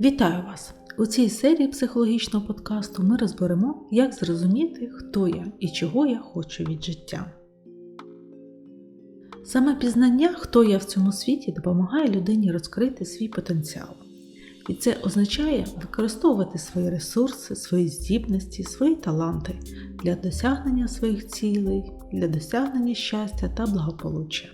Вітаю вас! У цій серії психологічного подкасту ми розберемо, як зрозуміти, хто я і чого я хочу від життя. Саме пізнання, хто я в цьому світі, допомагає людині розкрити свій потенціал. І це означає використовувати свої ресурси, свої здібності, свої таланти для досягнення своїх цілей, для досягнення щастя та благополуччя.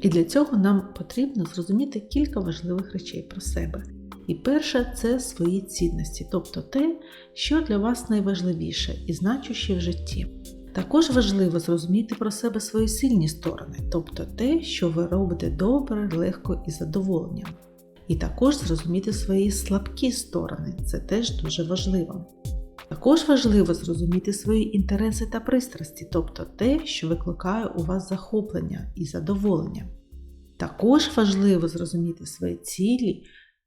І для цього нам потрібно зрозуміти кілька важливих речей про себе. І перше це свої цінності, тобто те, що для вас найважливіше і значуще в житті. Також важливо зрозуміти про себе свої сильні сторони, тобто те, що ви робите добре, легко і задоволенням. І також зрозуміти свої слабкі сторони, це теж дуже важливо. Також важливо зрозуміти свої інтереси та пристрасті, тобто те, що викликає у вас захоплення і задоволення. Також важливо зрозуміти свої цілі,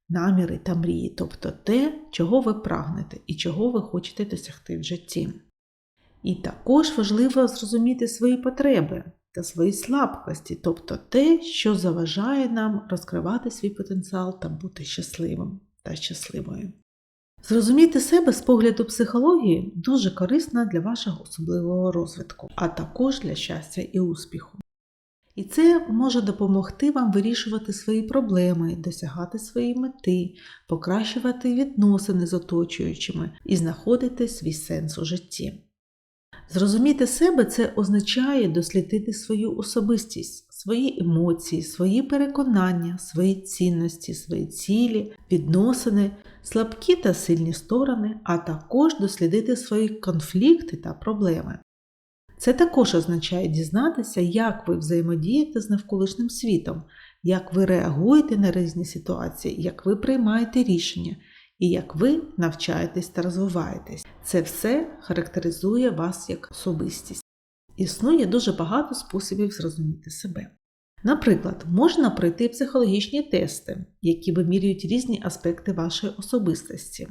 наміри та мрії, тобто те, чого ви прагнете і чого ви хочете досягти в житті. І також важливо зрозуміти свої потреби та свої слабкості, тобто те, що заважає нам розкривати свій потенціал та бути щасливим та щасливою. Зрозуміти себе з погляду психології дуже корисно для вашого особливого розвитку, а також для щастя і успіху. І це може допомогти вам вирішувати свої проблеми, досягати свої мети, покращувати відносини з оточуючими і знаходити свій сенс у житті. Зрозуміти себе це означає дослідити свою особистість, свої емоції, свої переконання, свої цінності, свої цілі, відносини, слабкі та сильні сторони, а також дослідити свої конфлікти та проблеми. Це також означає дізнатися, як ви взаємодієте з навколишнім світом, як ви реагуєте на різні ситуації, як ви приймаєте рішення і як ви навчаєтесь та розвиваєтесь. Це все характеризує вас як особистість. Існує дуже багато способів зрозуміти себе. Наприклад, можна пройти психологічні тести, які вимірюють різні аспекти вашої особистості.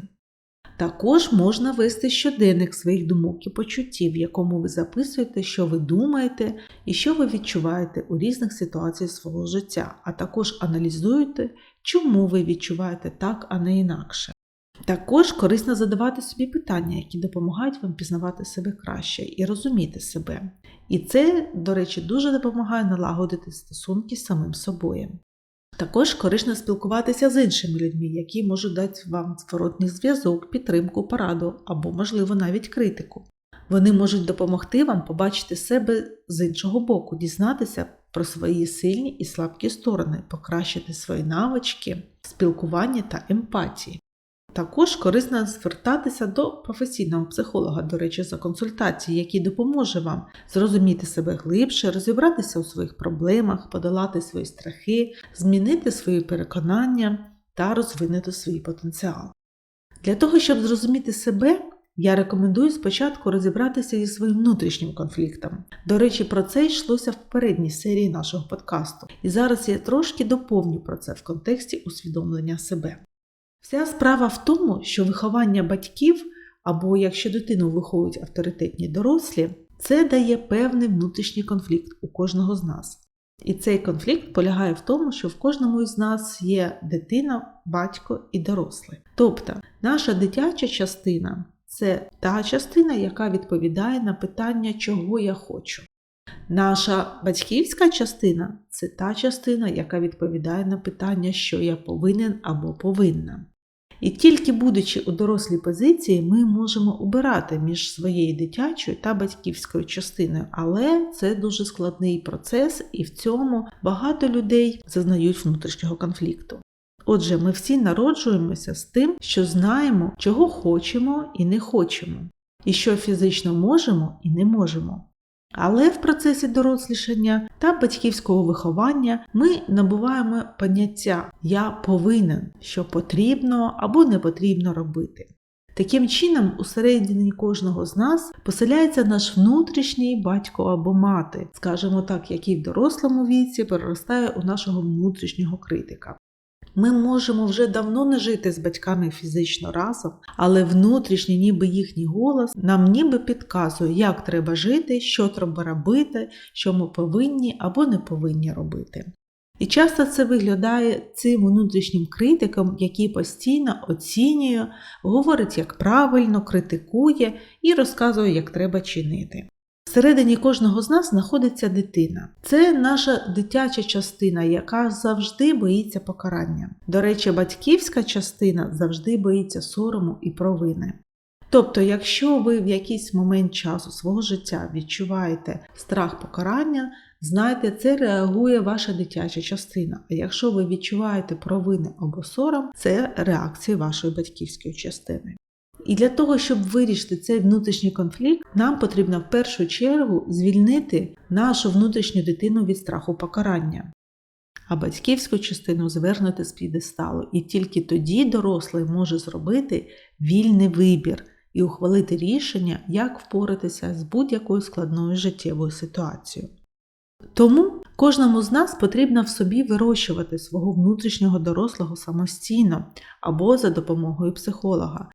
Також можна вести щоденник своїх думок і почуттів, в якому ви записуєте, що ви думаєте і що ви відчуваєте у різних ситуаціях свого життя, а також аналізуєте, чому ви відчуваєте так, а не інакше. Також корисно задавати собі питання, які допомагають вам пізнавати себе краще і розуміти себе. І це, до речі, дуже допомагає налагодити стосунки з самим собою. Також корисно спілкуватися з іншими людьми, які можуть дати вам зворотний зв'язок, підтримку, пораду або, можливо, навіть критику. Вони можуть допомогти вам побачити себе з іншого боку, дізнатися про свої сильні і слабкі сторони, покращити свої навички, спілкування та емпатії. Також корисно звертатися до професійного психолога, до речі, за консультації, який допоможе вам зрозуміти себе глибше, розібратися у своїх проблемах, подолати свої страхи, змінити свої переконання та розвинути свій потенціал. Для того, щоб зрозуміти себе, я рекомендую спочатку розібратися зі своїм внутрішнім конфліктом. До речі, про це йшлося в попередній серії нашого подкасту. І зараз я трошки доповню про це в контексті усвідомлення себе. Вся справа в тому, що виховання батьків, або якщо дитину виховують авторитетні дорослі, це дає певний внутрішній конфлікт у кожного з нас. І цей конфлікт полягає в тому, що в кожному із нас є дитина, батько і дорослий. Тобто, наша дитяча частина це та частина, яка відповідає на питання, чого я хочу. Наша батьківська частина це та частина, яка відповідає на питання, що я повинен або повинна. І тільки будучи у дорослій позиції, ми можемо обирати між своєю дитячою та батьківською частиною, але це дуже складний процес, і в цьому багато людей зазнають внутрішнього конфлікту. Отже, ми всі народжуємося з тим, що знаємо, чого хочемо і не хочемо, і що фізично можемо і не можемо. Але в процесі дорослішання та батьківського виховання ми набуваємо поняття Я повинен, що потрібно або не потрібно робити. Таким чином, усередині кожного з нас поселяється наш внутрішній батько або мати, скажімо так, який в дорослому віці переростає у нашого внутрішнього критика. Ми можемо вже давно не жити з батьками фізично разом, але внутрішній, ніби їхній голос нам ніби підказує, як треба жити, що треба робити, що ми повинні або не повинні робити. І часто це виглядає цим внутрішнім критиком, який постійно оцінює, говорить, як правильно, критикує і розказує, як треба чинити. Всередині кожного з нас знаходиться дитина. Це наша дитяча частина, яка завжди боїться покарання. До речі, батьківська частина завжди боїться сорому і провини. Тобто, якщо ви в якийсь момент часу свого життя відчуваєте страх покарання, знайте, це реагує ваша дитяча частина. А якщо ви відчуваєте провини або сором, це реакція вашої батьківської частини. І для того, щоб вирішити цей внутрішній конфлікт, нам потрібно в першу чергу звільнити нашу внутрішню дитину від страху покарання, а батьківську частину звернути з підесталу. І тільки тоді дорослий може зробити вільний вибір і ухвалити рішення, як впоратися з будь-якою складною життєвою ситуацією. Тому кожному з нас потрібно в собі вирощувати свого внутрішнього дорослого самостійно або за допомогою психолога.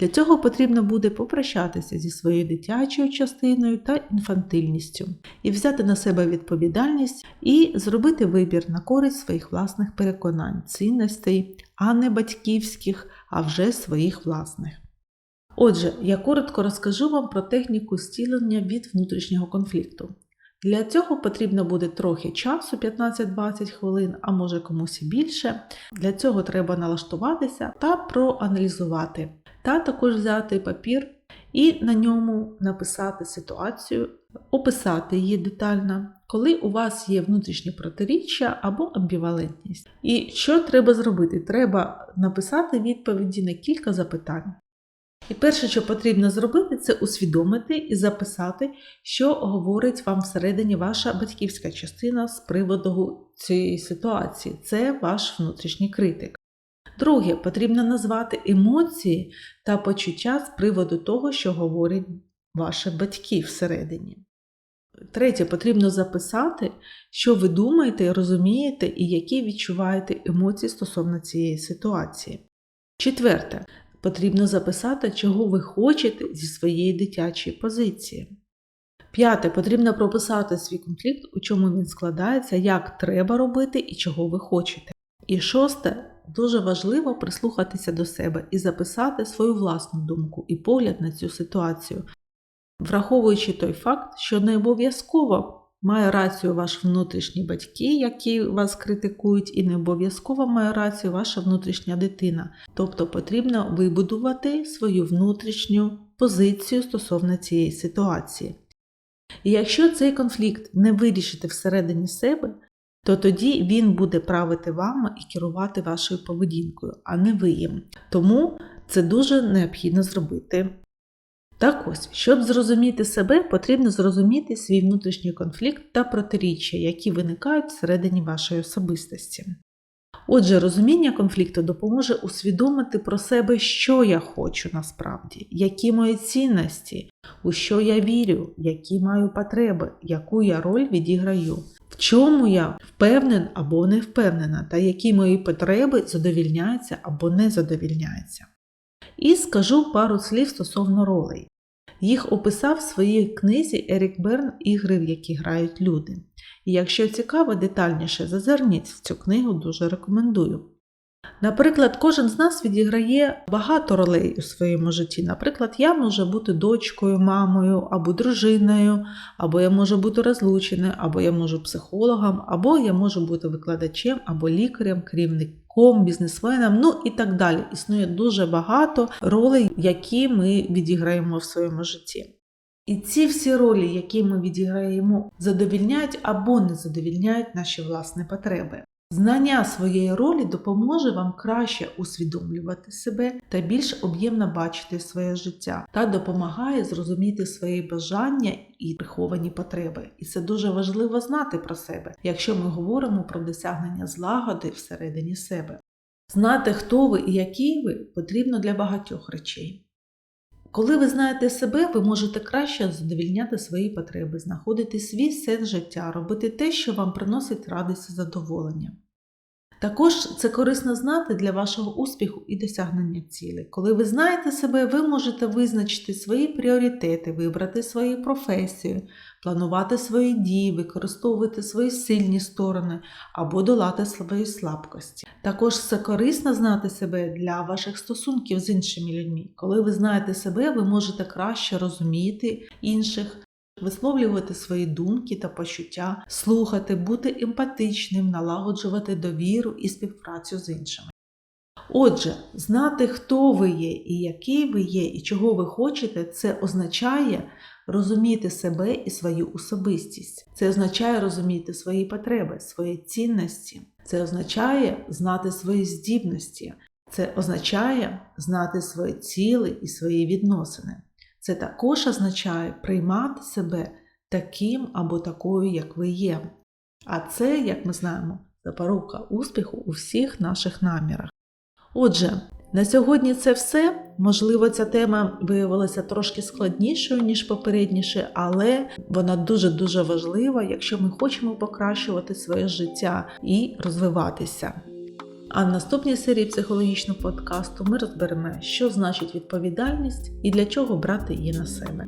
Для цього потрібно буде попрощатися зі своєю дитячою частиною та інфантильністю і взяти на себе відповідальність і зробити вибір на користь своїх власних переконань, цінностей, а не батьківських, а вже своїх власних. Отже, я коротко розкажу вам про техніку зцілення від внутрішнього конфлікту. Для цього потрібно буде трохи часу, 15-20 хвилин, а може комусь і більше. Для цього треба налаштуватися та проаналізувати, та також взяти папір і на ньому написати ситуацію, описати її детально, коли у вас є внутрішні протиріччя або амбівалентність. І що треба зробити? Треба написати відповіді на кілька запитань. І перше, що потрібно зробити, це усвідомити і записати, що говорить вам всередині ваша батьківська частина з приводу цієї ситуації. Це ваш внутрішній критик. Друге, потрібно назвати емоції та почуття з приводу того, що говорять ваші батьки всередині. Третє, потрібно записати, що ви думаєте, розумієте і які відчуваєте емоції стосовно цієї ситуації. Четверте, потрібно записати, чого ви хочете зі своєї дитячої позиції. П'яте, потрібно прописати свій конфлікт, у чому він складається, як треба робити і чого ви хочете. І шосте, дуже важливо прислухатися до себе і записати свою власну думку і погляд на цю ситуацію, враховуючи той факт, що не обов'язково має рацію ваш внутрішні батьки, які вас критикують, і не обов'язково має рацію ваша внутрішня дитина. Тобто потрібно вибудувати свою внутрішню позицію стосовно цієї ситуації. І якщо цей конфлікт не вирішити всередині себе, то тоді він буде правити вами і керувати вашою поведінкою, а не ви їм. Тому це дуже необхідно зробити. Так ось, щоб зрозуміти себе, потрібно зрозуміти свій внутрішній конфлікт та протиріччя, які виникають всередині вашої особистості. Отже, розуміння конфлікту допоможе усвідомити про себе, що я хочу насправді, які мої цінності, у що я вірю, які маю потреби, яку я роль відіграю, в чому я впевнен або не впевнена, та які мої потреби задовільняються або не задовільняються. І скажу пару слів стосовно ролей. Їх описав в своїй книзі Ерік Берн Ігри, в які грають люди. Якщо цікаво детальніше, зазирніть в цю книгу дуже рекомендую. Наприклад, кожен з нас відіграє багато ролей у своєму житті. Наприклад, я можу бути дочкою, мамою або дружиною, або я можу бути розлученою, або я можу психологом, або я можу бути викладачем, або лікарем, керівником, бізнесменом, ну і так далі. Існує дуже багато ролей, які ми відіграємо в своєму житті. І ці всі ролі, які ми відіграємо, задовільняють або не задовільняють наші власні потреби. Знання своєї ролі допоможе вам краще усвідомлювати себе та більш об'ємно бачити своє життя та допомагає зрозуміти свої бажання і приховані потреби. І це дуже важливо знати про себе, якщо ми говоримо про досягнення злагоди всередині себе. Знати, хто ви і який ви, потрібно для багатьох речей. Коли ви знаєте себе, ви можете краще задовільняти свої потреби, знаходити свій сенс життя, робити те, що вам приносить радість і задоволення. Також це корисно знати для вашого успіху і досягнення цілей. Коли ви знаєте себе, ви можете визначити свої пріоритети, вибрати свою професію, планувати свої дії, використовувати свої сильні сторони або долати свої слабкості. Також це корисно знати себе для ваших стосунків з іншими людьми. Коли ви знаєте себе, ви можете краще розуміти інших. Висловлювати свої думки та почуття, слухати, бути емпатичним, налагоджувати довіру і співпрацю з іншими. Отже, знати, хто ви є і який ви є, і чого ви хочете, це означає розуміти себе і свою особистість. Це означає розуміти свої потреби, свої цінності. Це означає знати свої здібності. Це означає знати свої цілі і свої відносини. Це також означає приймати себе таким або такою, як ви є. А це, як ми знаємо, запорука успіху у всіх наших намірах. Отже, на сьогодні це все. Можливо, ця тема виявилася трошки складнішою, ніж попередніше, але вона дуже-дуже важлива, якщо ми хочемо покращувати своє життя і розвиватися. А в наступній серії психологічного подкасту ми розберемо, що значить відповідальність і для чого брати її на себе.